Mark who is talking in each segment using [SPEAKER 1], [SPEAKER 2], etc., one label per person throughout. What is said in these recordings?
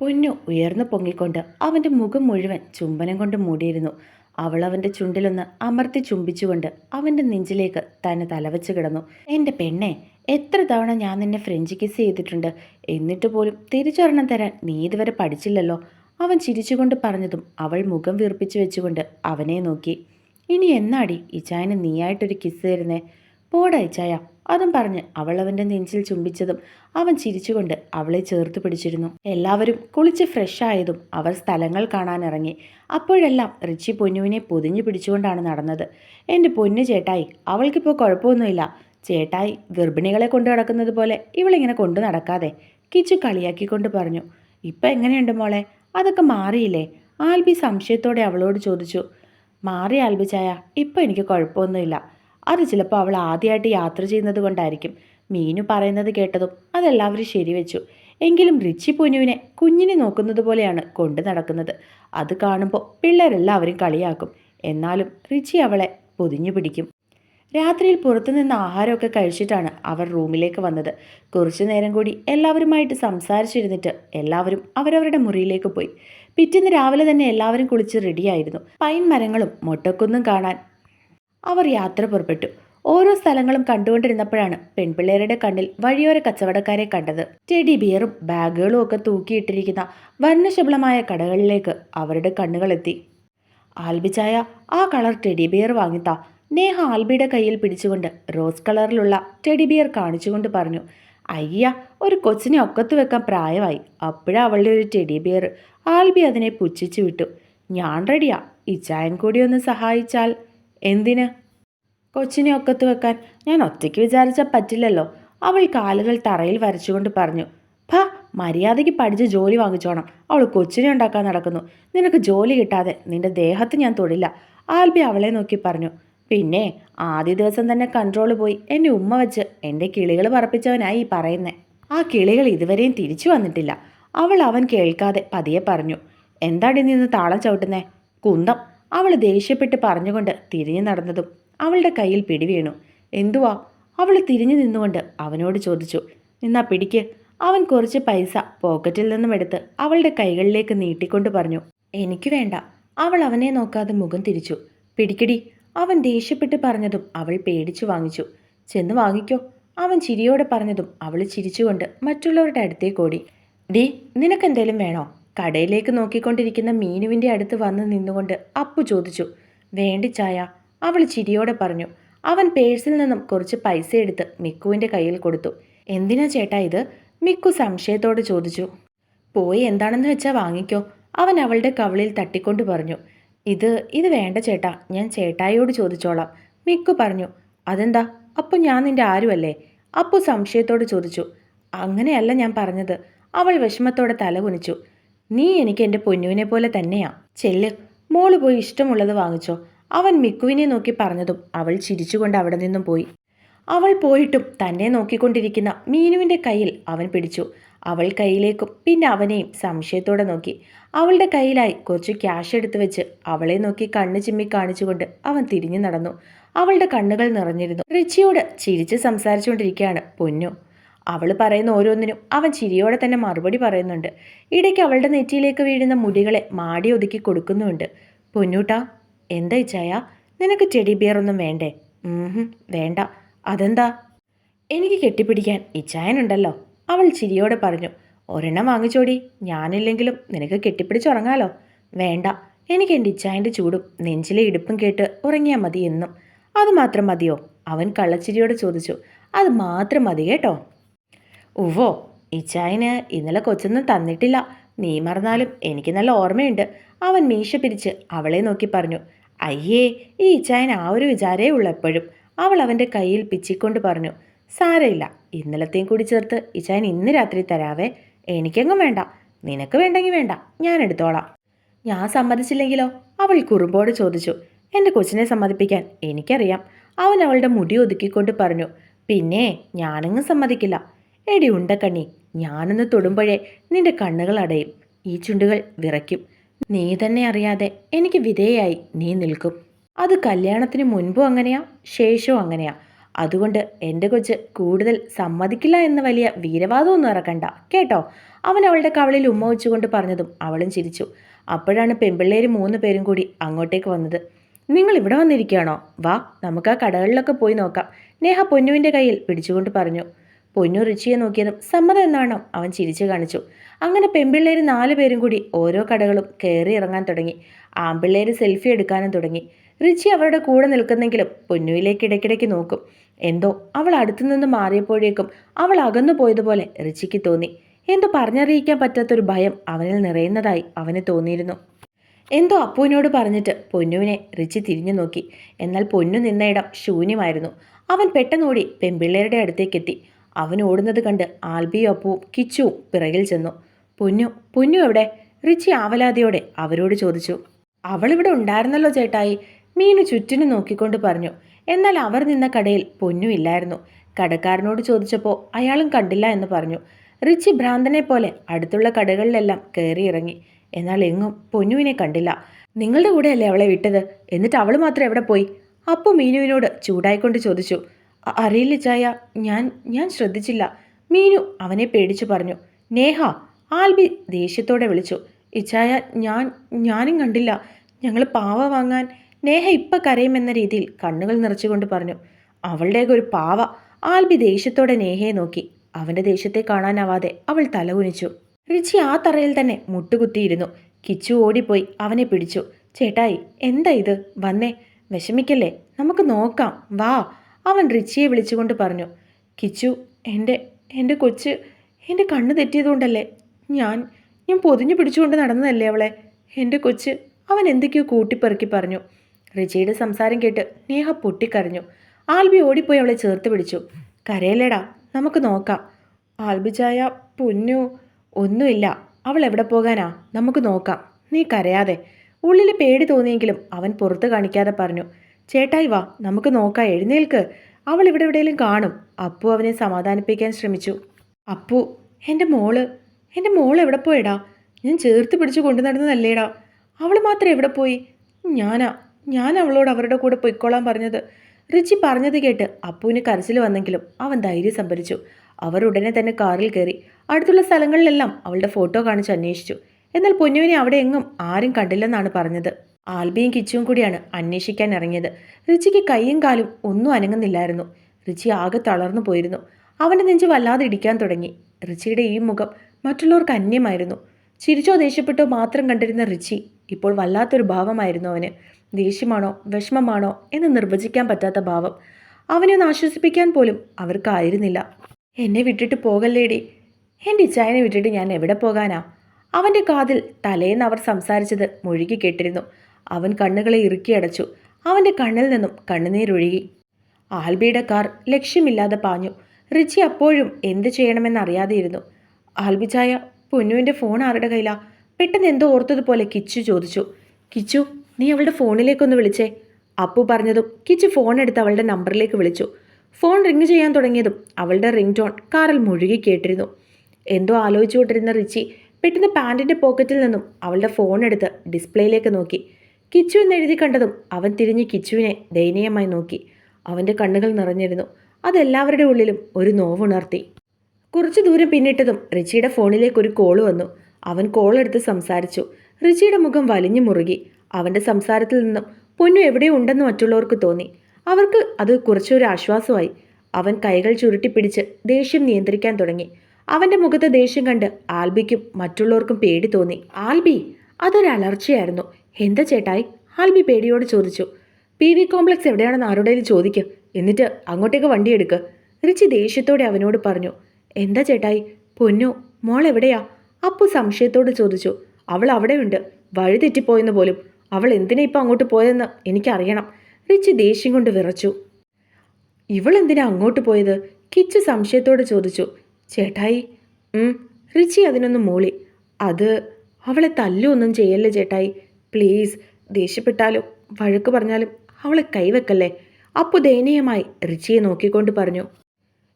[SPEAKER 1] പൊന്നു ഉയർന്നു പൊങ്ങിക്കൊണ്ട് അവന്റെ മുഖം മുഴുവൻ ചുംബനം കൊണ്ട് മൂടിയിരുന്നു. അവൾ അവന്റെ ചുണ്ടിലൊന്ന് അമർത്തി ചുംബിച്ചുകൊണ്ട് അവന്റെ നെഞ്ചിലേക്ക് തന്നെ തലവച്ച് കിടന്നു. എന്റെ പെണ്ണെ എത്ര തവണ ഞാൻ നിന്നെ ഫ്രഞ്ച് കിസ് ചെയ്തിട്ടുണ്ട്? എന്നിട്ട് പോലും തിരിച്ചൊരെണ്ണം തരാൻ നീ ഇതുവരെ പഠിച്ചില്ലല്ലോ? അവൻ ചിരിച്ചുകൊണ്ട് പറഞ്ഞതും അവൾ മുഖം വീർപ്പിച്ചു വെച്ചുകൊണ്ട് അവനെ നോക്കി. ഇനി എന്നാടി? ഇച്ചായന് നീയായിട്ടൊരു കിസ് തരുന്നേ? പോടാ ഇച്ചായ അതും പറഞ്ഞ് അവൾ അവന്റെ നെഞ്ചിൽ ചുംബിച്ചതും അവൻ ചിരിച്ചുകൊണ്ട് അവളെ ചേർത്ത് പിടിച്ചിരുന്നു. എല്ലാവരും കുളിച്ച് ഫ്രഷായതും അവർ സ്ഥലങ്ങൾ കാണാനിറങ്ങി അപ്പോഴെല്ലാം റിച്ചി പൊന്നുവിനെ പൊതിഞ്ഞു പിടിച്ചുകൊണ്ടാണ് നടന്നത്. എന്റെ പൊന്നു ചേട്ടായി അവൾക്കിപ്പോൾ കുഴപ്പമൊന്നുമില്ല. ചേട്ടായി ഗർഭിണികളെ കൊണ്ടു നടക്കുന്നത് പോലെ ഇവളിങ്ങനെ കൊണ്ടു നടക്കാതെ കിച്ചു കളിയാക്കിക്കൊണ്ട് പറഞ്ഞു ഇപ്പം എങ്ങനെയുണ്ട് മോളെ? അതൊക്കെ മാറിയില്ലേ? ആൽബി സംശയത്തോടെ അവളോട് ചോദിച്ചു മാറി ആൽബിച്ചായ ഇപ്പം എനിക്ക് കുഴപ്പമൊന്നുമില്ല. അത് ചിലപ്പോൾ അവൾ ആദ്യമായിട്ട് യാത്ര ചെയ്യുന്നത് കൊണ്ടായിരിക്കും. മീനു പറയുന്നത് കേട്ടതും അതെല്ലാവരും ശരിവെച്ചു. എങ്കിലും റിച്ചി പൊന്നുവിനെ കുഞ്ഞിനെ നോക്കുന്നത് പോലെയാണ് കൊണ്ടു നടക്കുന്നത്. അത് കാണുമ്പോൾ പിള്ളേരെല്ലാവരും കളിയാക്കും. എന്നാലും റിച്ചി അവളെ പൊതിഞ്ഞു പിടിക്കും. രാത്രിയിൽ പുറത്തുനിന്ന് ആഹാരമൊക്കെ കഴിച്ചിട്ടാണ് അവർ റൂമിലേക്ക് വന്നത്. കുറച്ചു നേരം കൂടി എല്ലാവരുമായിട്ട് സംസാരിച്ചിരുന്നിട്ട് എല്ലാവരും അവരവരുടെ മുറിയിലേക്ക് പോയി. പിറ്റേന്ന് രാവിലെ തന്നെ എല്ലാവരും കുളിച്ച് റെഡിയായിരുന്നു പൈൻ മരങ്ങളും മൊട്ടക്കുന്നും കാണാൻ അവർ യാത്ര പുറപ്പെട്ടു. ഓരോ സ്ഥലങ്ങളും കണ്ടുകൊണ്ടിരുന്നപ്പോഴാണ് പെൺപിള്ളേരുടെ കണ്ണിൽ വഴിയോര കച്ചവടക്കാരെ കണ്ടത്. ടെഡി ബിയറും ബാഗുകളും ഒക്കെ തൂക്കിയിട്ടിരിക്കുന്ന വർണശബളമായ കടകളിലേക്ക് അവരുടെ കണ്ണുകളെത്തി ആൽബിച്ചായ ആ കളർ ടെഡി ബിയർ വാങ്ങിത്താ. നേഹ ആൽബിയുടെ കയ്യിൽ പിടിച്ചുകൊണ്ട് റോസ് കളറിലുള്ള ടെഡി ബിയർ കാണിച്ചുകൊണ്ട് പറഞ്ഞു അയ്യ ഒരു കൊച്ചിനെ ഒക്കത്ത് വെക്കാൻ പ്രായമായി. അപ്പോഴാ അവളുടെ ഒരു ടെഡി ബിയർ. ആൽബി അതിനെ പുച്ഛിച്ചു വിട്ടു. ഞാൻ റെഡിയാ. ഇച്ചായൻ കൂടി ഒന്ന് സഹായിച്ചാൽ. എന്തിന്? കൊച്ചിനെ ഒക്കത്ത് വെക്കാൻ ഞാൻ ഒറ്റയ്ക്ക് വിചാരിച്ചാൽ പറ്റില്ലല്ലോ. അവൾ കാലുകൾ തറയിൽ വരച്ചുകൊണ്ട് പറഞ്ഞു ഭ മര്യാദയ്ക്ക് പഠിച്ച് ജോലി വാങ്ങിച്ചോണം. അവൾ കൊച്ചിനെ ഉണ്ടാക്കാൻ നടക്കുന്നു. നിനക്ക് ജോലി കിട്ടാതെ നിന്റെ ദേഹത്ത് ഞാൻ തൊടില്ല. ആൽബി അവളെ നോക്കി പറഞ്ഞു പിന്നെ ആദ്യ ദിവസം തന്നെ കൺട്രോൾ പോയി. എന്നെ ഉമ്മ വെച്ച് എന്റെ കിളികൾ പറപ്പിച്ചവനായി ഈ പറയുന്നേ. ആ കിളികൾ ഇതുവരെയും തിരിച്ചു വന്നിട്ടില്ല. അവൾ അവൻ കേൾക്കാതെ പതിയെ പറഞ്ഞു എന്താടി നിന്ന് താളം ചവിട്ടുന്നേ? കുന്തം. അവൾ ദേഷ്യപ്പെട്ട് പറഞ്ഞുകൊണ്ട് തിരിഞ്ഞു നടന്നതും അവളുടെ കയ്യിൽ പിടിവീണു എന്തുവാ? അവൾ തിരിഞ്ഞു നിന്നുകൊണ്ട് അവനോട് ചോദിച്ചു. നിന്നാ പിടിക്ക്. അവൻ കുറച്ച് പൈസ പോക്കറ്റിൽ നിന്നും എടുത്ത് അവളുടെ കൈകളിലേക്ക് നീട്ടിക്കൊണ്ട് പറഞ്ഞു. എനിക്ക് വേണ്ട. അവൾ അവനെ നോക്കാതെ മുഖം തിരിച്ചു. പിടിക്കടി. അവൻ ദേഷ്യപ്പെട്ട് പറഞ്ഞതും അവൾ പേടിച്ചു വാങ്ങിച്ചു. ചെന്ന് വാങ്ങിക്കോ. അവൻ ചിരിയോടെ പറഞ്ഞതും അവൾ ചിരിച്ചുകൊണ്ട് മറ്റുള്ളവരുടെ അടുത്തേക്ക് ഓടി. ഡി നിനക്കെന്തേലും വേണോ? കടയിലേക്ക് നോക്കിക്കൊണ്ടിരിക്കുന്ന മീനുവിന്റെ അടുത്ത് വന്ന് നിന്നുകൊണ്ട് അപ്പു ചോദിച്ചു വേണ്ടി ചായ? അവൾ ചിരിയോടെ പറഞ്ഞു. അവൻ പേഴ്സിൽ നിന്നും കുറച്ച് പൈസ എടുത്ത് മിക്കുവിന്റെ കയ്യിൽ കൊടുത്തു. എന്തിനാ ചേട്ടാ ഇത്? മിക്കു സംശയത്തോടെ ചോദിച്ചു. പോയി എന്താണെന്ന് വെച്ചാൽ വാങ്ങിക്കോ. അവൻ അവളുടെ കവളിൽ തട്ടിക്കൊണ്ട് പറഞ്ഞു. ഇത് ഇത് വേണ്ട ചേട്ടാ ഞാൻ ചേട്ടായിയോട് ചോദിച്ചോളാം. മിക്കു പറഞ്ഞു. അതെന്താ? അപ്പോൾ ഞാൻ നിന്റെ ആരുമല്ലേ അപ്പു സംശയത്തോട് ചോദിച്ചു. അങ്ങനെയല്ല ഞാൻ പറഞ്ഞത്. അവൾ വിഷമത്തോടെ തല കുനിച്ചു നീ എനിക്ക് എന്റെ പൊന്നുവിനെ പോലെ തന്നെയാ. ചെല്ല്. മോൾ പോയി ഇഷ്ടമുള്ളത് വാങ്ങിച്ചോ. അവൻ മിക്കുവിനെ നോക്കി പറഞ്ഞതും അവൾ ചിരിച്ചുകൊണ്ട് അവിടെ നിന്നും പോയി. അവൾ പോയിട്ടും തന്നെ നോക്കിക്കൊണ്ടിരിക്കുന്ന മീനുവിന്റെ കയ്യിൽ അവൻ പിടിച്ചു. അവൾ കയ്യിലേക്കും പിന്നെ അവനെയും സംശയത്തോടെ നോക്കി. അവളുടെ കയ്യിലായി കുറച്ച് ക്യാഷ് എടുത്തു വെച്ച് അവളെ നോക്കി കണ്ണ് ചിമ്മി കാണിച്ചുകൊണ്ട് അവൻ തിരിഞ്ഞു നടന്നു. അവളുടെ കണ്ണുകൾ നിറഞ്ഞിരുന്നു. റിച്ചിയോട് ചിരിച്ച് സംസാരിച്ചുകൊണ്ടിരിക്കുകയാണ് പൊന്നു. അവൾ പറയുന്ന ഓരോന്നിനും അവൻ ചിരിയോടെ തന്നെ മറുപടി പറയുന്നുണ്ട്. ഇടയ്ക്ക് അവളുടെ നെറ്റിയിലേക്ക് വീഴുന്ന മുടികളെ മാടി ഒതുക്കി കൊടുക്കുന്നുണ്ട് പൊന്നൂട്ടാ എന്താ ഇച്ചായ? നിനക്ക് ചെടി ബിയറൊന്നും വേണ്ടേ? വേണ്ട. അതെന്താ? എനിക്ക് കെട്ടിപ്പിടിക്കാൻ ഇച്ചായനുണ്ടല്ലോ. അവൾ ചിരിയോടെ പറഞ്ഞു. ഒരെണ്ണം വാങ്ങിച്ചോടി. ഞാനില്ലെങ്കിലും നിനക്ക് കെട്ടിപ്പിടിച്ചുറങ്ങാലോ വേണ്ട. എനിക്ക് എന്റെ ഇച്ചായന്റെ ചൂടും നെഞ്ചിലെ ഇടുപ്പും കേട്ട് ഉറങ്ങിയാൽ മതി എന്നും. അതുമാത്രം മതിയോ? അവൻ കള്ളച്ചിരിയോടെ ചോദിച്ചു. അത് മാത്രം മതി കേട്ടോ. ഉവ്വോ ഇച്ചായന് ഇന്നലെ കൊച്ചൊന്നും തന്നിട്ടില്ല. നീ മറന്നാലും എനിക്ക് നല്ല ഓർമ്മയുണ്ട്. അവൻ മീശ പിരിച്ച് അവളെ നോക്കി പറഞ്ഞു അയ്യേ ഈ ഇച്ചായൻ ആ ഒരു വിചാരേ ഉള്ളൂ എപ്പോഴും. അവൾ അവന്റെ കയ്യിൽ പിച്ചിക്കൊണ്ട് പറഞ്ഞു സാരമില്ല ഇന്നലത്തെയും കൂടി ചേർത്ത് ഇച്ചായൻ ഇന്ന് രാത്രി തരാവേ. എനിക്കെങ്ങും വേണ്ട നിനക്ക് വേണ്ടെങ്കിൽ വേണ്ട ഞാൻ എടുത്തോളാം. ഞാൻ സമ്മതിച്ചില്ലെങ്കിലോ? അവൾ കുറുമ്പോട് ചോദിച്ചു എന്റെ കൊച്ചിനെ സമ്മതിപ്പിക്കാൻ എനിക്കറിയാം. അവൻ അവളുടെ മുടി ഒതുക്കിക്കൊണ്ട് പറഞ്ഞു പിന്നെ ഞാനങ്ങ് സമ്മതിക്കില്ല. എടി ഉണ്ടക്കണ്ണി ഞാനൊന്ന് തൊടുമ്പോഴേ നിന്റെ കണ്ണുകൾ അടയും. ഈ ചുണ്ടുകൾ വിറയ്ക്കും. നീ തന്നെ അറിയാതെ എനിക്ക് വിധേയായി നീ നിൽക്കും. അത് കല്യാണത്തിന് മുൻപും അങ്ങനെയാ ശേഷവും അങ്ങനെയാ. അതുകൊണ്ട് എന്റെ കൊച്ച് കൂടുതൽ സമ്മതിക്കില്ല എന്ന വലിയ വീരവാദമൊന്നും ഇറക്കണ്ട കേട്ടോ? അവൻ അവളുടെ കവളിൽ ഉമ്മ വെച്ചുകൊണ്ട് പറഞ്ഞതും അവളും ചിരിച്ചു. അപ്പോഴാണ് പെമ്പിള്ളേര് മൂന്ന് പേരും കൂടി അങ്ങോട്ടേക്ക് വന്നത്. നിങ്ങൾ ഇവിടെ വന്നിരിക്കുകയാണോ? വാ നമുക്ക് ആ കടകളിലൊക്കെ പോയി നോക്കാം നേഹ പൊന്നുവിന്റെ കയ്യിൽ പിടിച്ചുകൊണ്ട് പറഞ്ഞു. പൊന്നു റിച്ചിയെ നോക്കിയതും സമ്മതം എന്നാണോ അവൻ ചിരിച്ചു കാണിച്ചു. അങ്ങനെ പെൺപിള്ളേർ നാലു പേരും കൂടി ഓരോ കടകളും കയറി ഇറങ്ങാൻ തുടങ്ങി. ആമ്പിള്ളേർ സെൽഫി എടുക്കാനും തുടങ്ങി. റിച്ചി അവരുടെ കൂടെ നിൽക്കുന്നെങ്കിലും പൊന്നുവിലേക്ക് ഇടയ്ക്കിടയ്ക്ക് നോക്കും. എന്തോ അവൾ അടുത്തു നിന്ന് മാറിയപ്പോഴേക്കും അവൾ അകന്നു പോയതുപോലെ റിച്ചിക്ക് തോന്നി. എന്തോ പറഞ്ഞറിയിക്കാൻ പറ്റാത്തൊരു ഭയം അവനിൽ നിറയുന്നതായി അവന് തോന്നിയിരുന്നു. എന്തോ അപ്പുവിനോട് പറഞ്ഞിട്ട് പൊന്നുവിനെ റിച്ചി തിരിഞ്ഞു നോക്കി. എന്നാൽ പൊന്നു നിന്ന ഇടം ശൂന്യമായിരുന്നു. അവൻ പെട്ടെന്നോടി പെമ്പിള്ളേരുടെ അടുത്തേക്കെത്തി. അവൻ ഓടുന്നത് കണ്ട് ആൽബിയും അപ്പുവും കിച്ചുവും പിറകിൽ ചെന്നു. പൊന്നു പൊന്നു എവിടെ? റിച്ചി ആവലാതിയോടെ അവരോട് ചോദിച്ചു. അവളിവിടെ ഉണ്ടായിരുന്നല്ലോ ചേട്ടായി മീനു ചുറ്റിനു നോക്കിക്കൊണ്ട് പറഞ്ഞു. എന്നാൽ അവർ നിന്ന കടയിൽ പൊന്നു ഇല്ലായിരുന്നു. കടക്കാരനോട് ചോദിച്ചപ്പോൾ അയാളും കണ്ടില്ല എന്ന് പറഞ്ഞു. റിച്ചി ഭ്രാന്തനെ പോലെ അടുത്തുള്ള കടകളിലെല്ലാം കയറി ഇറങ്ങി. എന്നാൽ എങ്ങും പൊന്നുവിനെ കണ്ടില്ല. നിങ്ങളുടെ കൂടെയല്ലേ അവളെ വിട്ടത്? എന്നിട്ട് അവൾ മാത്രം എവിടെ പോയി? അപ്പോൾ മീനുവിനോട് ചൂടായിക്കൊണ്ട് ചോദിച്ചു. "അ- അറിയില്ല ചായ. ഞാൻ ഞാൻ ശ്രദ്ധിച്ചില്ല. മീനു അവനെ പേടിച്ചു പറഞ്ഞു. നേഹ ആൽബി ദേഷ്യത്തോടെ വിളിച്ചു. ഇച്ചായ ഞാൻ ഞാനും കണ്ടില്ല. ഞങ്ങൾ പാവ വാങ്ങാൻ നേഹ ഇപ്പം കരയുമെന്ന രീതിയിൽ കണ്ണുകൾ നിറച്ചുകൊണ്ട് പറഞ്ഞു. അവളുടെയൊക്കെ ഒരു പാവ. ആൽബി ദേഷ്യത്തോടെ നേഹയെ നോക്കി. അവന്റെ ദേഷ്യത്തെ കാണാനാവാതെ അവൾ തലകുനിച്ചു റിച്ചി ആ തറയിൽ തന്നെ മുട്ടുകുത്തിയിരുന്നു. കിച്ചു ഓടിപ്പോയി അവനെ പിടിച്ചു. ചേട്ടായി എന്താ ഇത്? വന്നേ. വിഷമിക്കല്ലേ? നമുക്ക് നോക്കാം. വാ. അവൻ റിച്ചിയെ വിളിച്ചുകൊണ്ട് പറഞ്ഞു കിച്ചു എന്റെ എന്റെ കൊച്ച് എന്റെ കണ്ണ് തെറ്റിയതുകൊണ്ടല്ലേ ഞാൻ ഞാൻ പൊതിഞ്ഞു പിടിച്ചുകൊണ്ട് നടന്നതല്ലേ അവളെ? എന്റെ കൊച്ച് അവൻ എന്തൊക്കെയോ കൂട്ടിപ്പെറുക്കി പറഞ്ഞു. റിച്ചിയുടെ സംസാരം കേട്ട് നേഹ പൊട്ടിക്കരഞ്ഞു. ആൽബി ഓടിപ്പോയി അവളെ ചേർത്ത് പിടിച്ചു. കരയല്ലേടാ നമുക്ക് നോക്കാം. ആൽബി ചായ പൊന്നു ഒന്നുമില്ല. അവൾ എവിടെ പോകാനാ? നമുക്ക് നോക്കാം. നീ കരയാതെ. ഉള്ളിൽ പേടി തോന്നിയെങ്കിലും അവൻ പുറത്ത് കാണിക്കാതെ പറഞ്ഞു ചേട്ടായി വാ നമുക്ക് നോക്കാം എഴുന്നേൽക്ക്. അവൾ ഇവിടെ എവിടെയെങ്കിലും കാണും. അപ്പു അവനെ സമാധാനിപ്പിക്കാൻ ശ്രമിച്ചു. അപ്പു എന്റെ മോൾ എന്റെ മോൾ എവിടെ പോയിടാ? ഞാൻ ചേർത്ത് പിടിച്ച് കൊണ്ടു നടന്നതല്ലേടാ? അവൾ മാത്രം എവിടെ പോയി? ഞാനാ ഞാൻ അവളോട് അവരുടെ കൂടെ പൊയ്ക്കോളാൻ പറഞ്ഞത്. റിച്ചി പറഞ്ഞത് കേട്ട് അപ്പുവിന് കരച്ചിൽ വന്നെങ്കിലും അവൻ ധൈര്യം സംഭരിച്ചു. അവർ ഉടനെ തന്നെ കാറിൽ കയറി അടുത്തുള്ള സ്ഥലങ്ങളിലെല്ലാം അവളുടെ ഫോട്ടോ കാണിച്ച് അന്വേഷിച്ചു. എന്നാൽ പൊന്നുവിനെ അവിടെ എങ്ങും ആരും കണ്ടില്ലെന്നാണ് പറഞ്ഞത്. ആൽബിയും കിച്ചുവും കൂടിയാണ് അന്വേഷിക്കാൻ ഇറങ്ങിയത്. റിച്ചിക്ക് കൈയും കാലും ഒന്നും അനങ്ങുന്നില്ലായിരുന്നു. റിച്ചി ആകെ തളർന്നു പോയിരുന്നു. അവന്റെ നെഞ്ച് വല്ലാതെ ഇടിക്കാൻ തുടങ്ങി. റിച്ചിയുടെ ഈ മുഖം മറ്റുള്ളവർക്ക് അന്യമായിരുന്നു. ചിരിച്ചോ ദേഷ്യപ്പെട്ടോ മാത്രം കണ്ടിരുന്ന റിച്ചി ഇപ്പോൾ വല്ലാത്തൊരു ഭാവമായിരുന്നു അവന്. ദേഷ്യമാണോ വിഷമമാണോ എന്ന് നിർവചിക്കാൻ പറ്റാത്ത ഭാവം. അവനെ ഒന്ന് ആശ്വസിപ്പിക്കാൻ പോലും അവർക്കായിരുന്നില്ല. എന്നെ വിട്ടിട്ട് പോകല്ലേടി? എന്റെ ഇച്ചായനെ വിട്ടിട്ട് ഞാൻ എവിടെ പോകാനാ? അവന്റെ കാതിൽ തലേന്ന് അവർ സംസാരിച്ചത് മുഴുകി കേട്ടിരുന്നു. അവൻ കണ്ണുകളെ ഇറുക്കി അടച്ചു. അവന്റെ കണ്ണിൽ നിന്നും കണ്ണുനീരൊഴുകി ആൽബിയുടെ കാർ ലക്ഷ്യമില്ലാതെ പാഞ്ഞു. റിച്ചി അപ്പോഴും എന്ത് ചെയ്യണമെന്നറിയാതെയിരുന്നു. ആൽബി ചായ പൊന്നുവിന്റെ ഫോൺ ആരുടെ കയ്യിലാ? പെട്ടെന്ന് എന്തോ ഓർത്തതുപോലെ കിച്ചു ചോദിച്ചു. കിച്ചു നീ അവളുടെ ഫോണിലേക്കൊന്ന് വിളിച്ചേ. അപ്പു പറഞ്ഞതും കിച്ചു ഫോൺ എടുത്ത് അവളുടെ നമ്പറിലേക്ക് വിളിച്ചു. ഫോൺ റിങ് ചെയ്യാൻ തുടങ്ങിയതും അവളുടെ റിംഗ് ടോൺ കാറിൽ മുഴുകി കേട്ടിരുന്നു. എന്തോ ആലോചിച്ചുകൊണ്ടിരുന്ന റിച്ചി പെട്ടെന്ന് പാന്റിന്റെ പോക്കറ്റിൽ നിന്നും അവളുടെ ഫോൺ എടുത്ത് ഡിസ്പ്ലേയിലേക്ക് നോക്കി. കിച്ചു എന്നെഴുതി കണ്ടതും അവൻ തിരിഞ്ഞ് കിച്ചുവിനെ ദയനീയമായി നോക്കി. അവന്റെ കണ്ണുകൾ നിറഞ്ഞിരുന്നു. അതെല്ലാവരുടെ ഉള്ളിലും ഒരു നോവുണർത്തി. കുറച്ചു ദൂരം പിന്നിട്ടതും റിച്ചിയുടെ ഫോണിലേക്ക് ഒരു കോൾ വന്നു. അവൻ കോൾ എടുത്ത് സംസാരിച്ചു. റിച്ചിയുടെ മുഖം വലിഞ്ഞു മുറുകി. അവന്റെ സംസാരത്തിൽ നിന്നും പൊന്നു എവിടെയോ ഉണ്ടെന്ന് മറ്റുള്ളവർക്ക് തോന്നി. അവർക്ക് അത് കുറച്ചൊരു ആശ്വാസമായി. അവൻ കൈകൾ ചുരുട്ടിപ്പിടിച്ച് ദേഷ്യം നിയന്ത്രിക്കാൻ തുടങ്ങി. അവന്റെ മുഖത്തെ ദേഷ്യം കണ്ട് ആൽബിക്കും മറ്റുള്ളവർക്കും പേടി തോന്നി. ആൽബി അതൊരു അലർച്ചയായിരുന്നു. എന്താ ചേട്ടായി? ആൽബി പേടിയോട് ചോദിച്ചു. പി വി കോംപ്ലക്സ് എവിടെയാണെന്ന് ആരുടെയും ചോദിക്കുക എന്നിട്ട് അങ്ങോട്ടേക്ക് വണ്ടി എടുക്ക്. റിച്ചി ദേഷ്യത്തോടെ അവനോട് പറഞ്ഞു എന്താ ചേട്ടായി? പൊന്നു മോൾ എവിടെയാ? അപ്പു സംശയത്തോട് ചോദിച്ചു അവൾ അവിടെയുണ്ട്. വഴി തെറ്റിപ്പോയെന്ന് പോലും. അവൾ എന്തിനാ ഇപ്പം അങ്ങോട്ട് പോയതെന്ന് എനിക്കറിയണം. റിച്ചി ദേഷ്യം കൊണ്ട് വിറച്ചു. ഇവൾ എന്തിനാ അങ്ങോട്ട് പോയത്? കിച്ചു സംശയത്തോട് ചോദിച്ചു ചേട്ടായി റിച്ചി അതിനൊന്ന് മൂളി. അത് അവളെ തല്ലൊന്നും ചെയ്യല്ലേ ചേട്ടായി? പ്ലീസ് ദേഷ്യപ്പെട്ടാലും വഴക്ക് പറഞ്ഞാലും അവളെ കൈവെക്കല്ലേ? അപ്പു ദയനീയമായി റിച്ചിയെ നോക്കിക്കൊണ്ട് പറഞ്ഞു.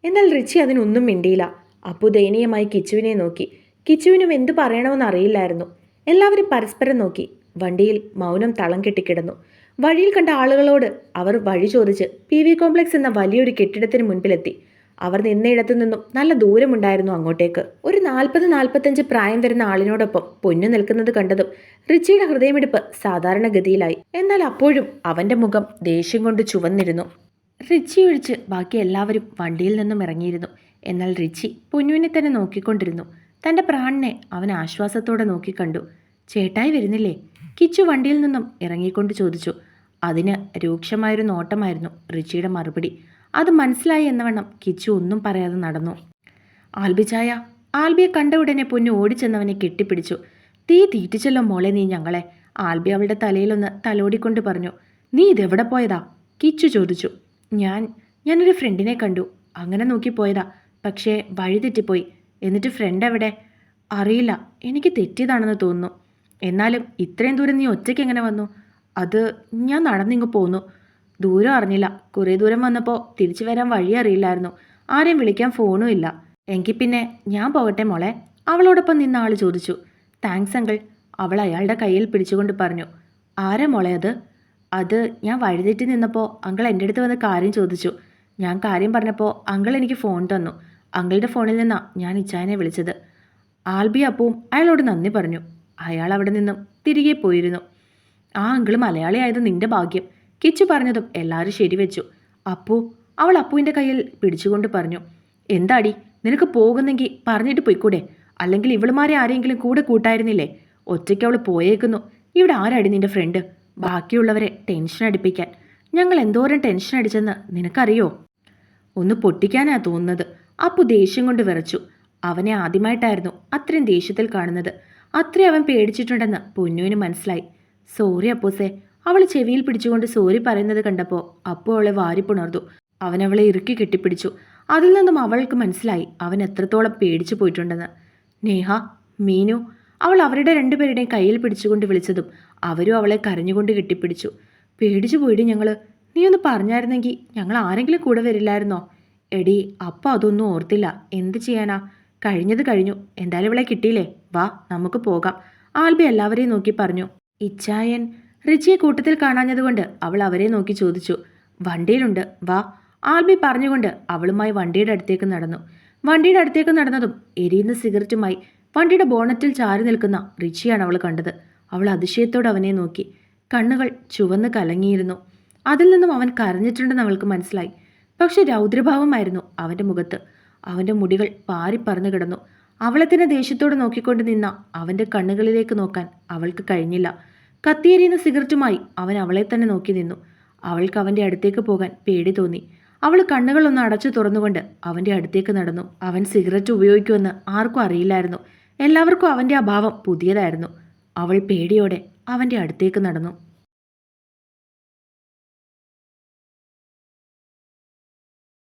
[SPEAKER 1] എന്നാൽ റിച്ചി അതിനൊന്നും മിണ്ടിയില്ല. അപ്പു ദയനീയമായി കിച്ചുവിനെ നോക്കി. കിച്ചുവിനും എന്തു പറയണമെന്ന് അറിയില്ലായിരുന്നു. എല്ലാവരും പരസ്പരം നോക്കി. വണ്ടിയിൽ മൗനം തളം കെട്ടിക്കിടന്നു. വഴിയിൽ കണ്ട ആളുകളോട് അവർ വഴി ചോദിച്ച് പി വി കോംപ്ലക്സ് എന്ന വലിയൊരു കെട്ടിടത്തിന് മുൻപിലെത്തി. അവർ നിന്നയിടത്തു നിന്നും നല്ല ദൂരമുണ്ടായിരുന്നു അങ്ങോട്ടേക്ക്. ഒരു നാൽപ്പത് നാൽപ്പത്തഞ്ച് പ്രായം വരുന്ന ആളിനോടൊപ്പം പൊന്നു നിൽക്കുന്നത് കണ്ടതും റിച്ചിയുടെ ഹൃദയമിടിപ്പ് സാധാരണഗതിയിലായി. എന്നാൽ അപ്പോഴും അവന്റെ മുഖം ദേഷ്യം കൊണ്ട് ചുവന്നിരുന്നു. റിച്ചി ഒഴിച്ച് ബാക്കി എല്ലാവരും വണ്ടിയിൽ നിന്നും ഇറങ്ങിയിരുന്നു. എന്നാൽ റിച്ചി പൊന്നുവിനെ തന്നെ നോക്കിക്കൊണ്ടിരുന്നു. തന്റെ പ്രാണിനെ അവൻ ആശ്വാസത്തോടെ നോക്കിക്കണ്ടു ചേട്ടായി വരുന്നില്ലേ? കിച്ചു വണ്ടിയിൽ നിന്നും ഇറങ്ങിക്കൊണ്ട് ചോദിച്ചു. അതിന് രൂക്ഷമായൊരു നോട്ടമായിരുന്നു റിച്ചിയുടെ മറുപടി. അത് മനസ്സിലായി എന്നവണ്ണം കിച്ചു ഒന്നും പറയാതെ നടന്നു. ആൽബി ചായ ആൽബിയെ കണ്ട ഉടനെ പൊന്നു ഓടിച്ചെന്നവനെ കെട്ടിപ്പിടിച്ചു. തീ തീറ്റിച്ചല്ലോ മോളെ നീ ഞങ്ങളെ ആൽബി അവളുടെ തലയിലൊന്ന് തലോടിക്കൊണ്ട് പറഞ്ഞു. നീ ഇതെവിടെ പോയതാ? കിച്ചു ചോദിച്ചു. ഞാൻ ഞാനൊരു ഫ്രണ്ടിനെ കണ്ടു. അങ്ങനെ നോക്കി പോയതാ. പക്ഷേ വഴി തെറ്റിപ്പോയി. എന്നിട്ട് ഫ്രണ്ട് എവിടെ? അറിയില്ല. എനിക്ക് തെറ്റിയതാണെന്ന് തോന്നുന്നു. എന്നാലും ഇത്രയും ദൂരം നീ ഒറ്റയ്ക്ക് എങ്ങനെ വന്നു? അത് ഞാൻ നടന്നിങ്ങ് പോന്നു. ദൂരം അറിഞ്ഞില്ല. കുറേ ദൂരം വന്നപ്പോൾ തിരിച്ചു വരാൻ വഴി അറിയില്ലായിരുന്നു. ആരെയും വിളിക്കാൻ ഫോണും ഇല്ല. എങ്കിൽ പിന്നെ ഞാൻ പോകട്ടെ മോളെ? അവളോടൊപ്പം നിന്ന ആൾ ചോദിച്ചു. താങ്ക്സ് അങ്കിൾ അവൾ അയാളുടെ കയ്യിൽ പിടിച്ചുകൊണ്ട് പറഞ്ഞു. ആരാ മോളെ അത്? അത് ഞാൻ വഴിതെറ്റി നിന്നപ്പോൾ അങ്കിൾ എന്റെ അടുത്ത് വന്ന് കാര്യം ചോദിച്ചു. ഞാൻ കാര്യം പറഞ്ഞപ്പോൾ അങ്കിൾ എനിക്ക് ഫോൺ തന്നു. അങ്കിളുടെ ഫോണിൽ നിന്നാണ് ഞാൻ ഇച്ചായനെ വിളിച്ചത്. ആൽബി അപ്പവും അയാളോട് നന്ദി പറഞ്ഞു. അയാൾ അവിടെ നിന്നും തിരികെ പോയിരുന്നു. ആ അങ്കിൾ മലയാളിയായത് നിന്റെ ഭാഗ്യം. കിച്ചു പറഞ്ഞതും എല്ലാവരും ശരിവെച്ചു അപ്പു അവൾ അപ്പുവിന്റെ കയ്യിൽ പിടിച്ചുകൊണ്ട് പറഞ്ഞു എന്താടി നിനക്ക് പോകുന്നെങ്കിൽ പറഞ്ഞിട്ട് പോയിക്കൂടെ? അല്ലെങ്കിൽ ഇവളുമാരെ ആരെങ്കിലും കൂടെ കൂട്ടായിരുന്നില്ലേ? ഒറ്റയ്ക്ക് അവൾ പോയേക്കുന്നു. ഇവിടെ ആരാടി നിന്റെ ഫ്രണ്ട് ബാക്കിയുള്ളവരെ ടെൻഷൻ അടിപ്പിക്കാൻ. ഞങ്ങൾ എന്തോരം ടെൻഷൻ അടിച്ചെന്ന് നിനക്കറിയോ? ഒന്ന് പൊട്ടിക്കാനാ തോന്നുന്നത്. അപ്പു ദേഷ്യം കൊണ്ട് വിറച്ചു. അവനെ ആദ്യമായിട്ടായിരുന്നു അത്രയും ദേഷ്യത്തിൽ കാണുന്നത്. അത്രയും അവൻ പേടിച്ചിട്ടുണ്ടെന്ന് പൊന്നുവിന് മനസ്സിലായി. സോറി അപ്പൂസേ അവൾ ചെവിയിൽ പിടിച്ചുകൊണ്ട് സോറി പറയുന്നത് കണ്ടപ്പോൾ അപ്പു അവളെ വാരിപ്പുണർന്നു അവൻ അവളെ ഇറുക്കി കെട്ടിപ്പിടിച്ചു. അതിൽ നിന്നും അവൾക്ക് മനസ്സിലായി അവൻ എത്രത്തോളം പേടിച്ചു പോയിട്ടുണ്ടെന്ന്. നേഹ മീനു അവൾ അവരുടെ രണ്ടുപേരുടെയും കയ്യിൽ പിടിച്ചുകൊണ്ട് വിളിച്ചതും അവരും അവളെ കരഞ്ഞുകൊണ്ട് കെട്ടിപ്പിടിച്ചു. പേടിച്ചു പോയിട്ട് ഞങ്ങൾ നീ ഒന്ന് പറഞ്ഞായിരുന്നെങ്കിൽ ഞങ്ങൾ ആരെങ്കിലും കൂടെ വരില്ലായിരുന്നോ? എടി അപ്പം അതൊന്നും ഓർത്തില്ല. എന്ത് ചെയ്യാനാ? കഴിഞ്ഞത് കഴിഞ്ഞു. എന്തായാലും ഇവളെ കിട്ടിയില്ലേ? വാ നമുക്ക് പോകാം. ആൽബി എല്ലാവരെയും നോക്കി പറഞ്ഞു. ഇച്ചായൻ റിച്ചിയെ കൂട്ടത്തിൽ കാണാഞ്ഞതുകൊണ്ട് അവൾ അവരെ നോക്കി ചോദിച്ചു വണ്ടിയിലുണ്ട് വാ. ആൽബി പറഞ്ഞുകൊണ്ട് അവളുമായി വണ്ടിയുടെ അടുത്തേക്ക് നടന്നു. വണ്ടിയുടെ അടുത്തേക്ക് നടന്നതും എരിയുന്ന സിഗരറ്റുമായി വണ്ടിയുടെ ബോണറ്റിൽ ചാരി നിൽക്കുന്ന റിച്ചിയാണ് അവൾ കണ്ടത്. അവൾ അതിശയത്തോടെ അവനെ നോക്കി. കണ്ണുകൾ ചുവന്ന് കലങ്ങിയിരുന്നു. അതിൽ നിന്നും അവൻ കരഞ്ഞിട്ടുണ്ടെന്ന് അവൾക്ക് മനസ്സിലായി. പക്ഷെ രൗദ്രഭാവമായിരുന്നു അവന്റെ മുഖത്ത്. അവന്റെ മുടികൾ പാറിപ്പറന്നു കിടന്നു. അവളെ തന്നെ ദേഷ്യത്തോടെ നോക്കിക്കൊണ്ട് നിന്ന അവന്റെ കണ്ണുകളിലേക്ക് നോക്കാൻ അവൾക്ക് കഴിഞ്ഞില്ല. കത്തിയേരിയുന്ന സിഗരറ്റുമായി അവൻ അവളെ തന്നെ നോക്കി നിന്നു. അവൾക്ക് അവന്റെ അടുത്തേക്ക് പോകാൻ പേടി തോന്നി. അവൾ കണ്ണുകളൊന്ന് അടച്ചു തുറന്നുകൊണ്ട് അവന്റെ അടുത്തേക്ക് നടന്നു. അവൻ സിഗരറ്റ് ഉപയോഗിക്കുമെന്ന് ആർക്കും അറിയില്ലായിരുന്നു. എല്ലാവർക്കും അവന്റെ അഭാവം പുതിയതായിരുന്നു. അവൾ പേടിയോടെ അവന്റെ അടുത്തേക്ക് നടന്നു.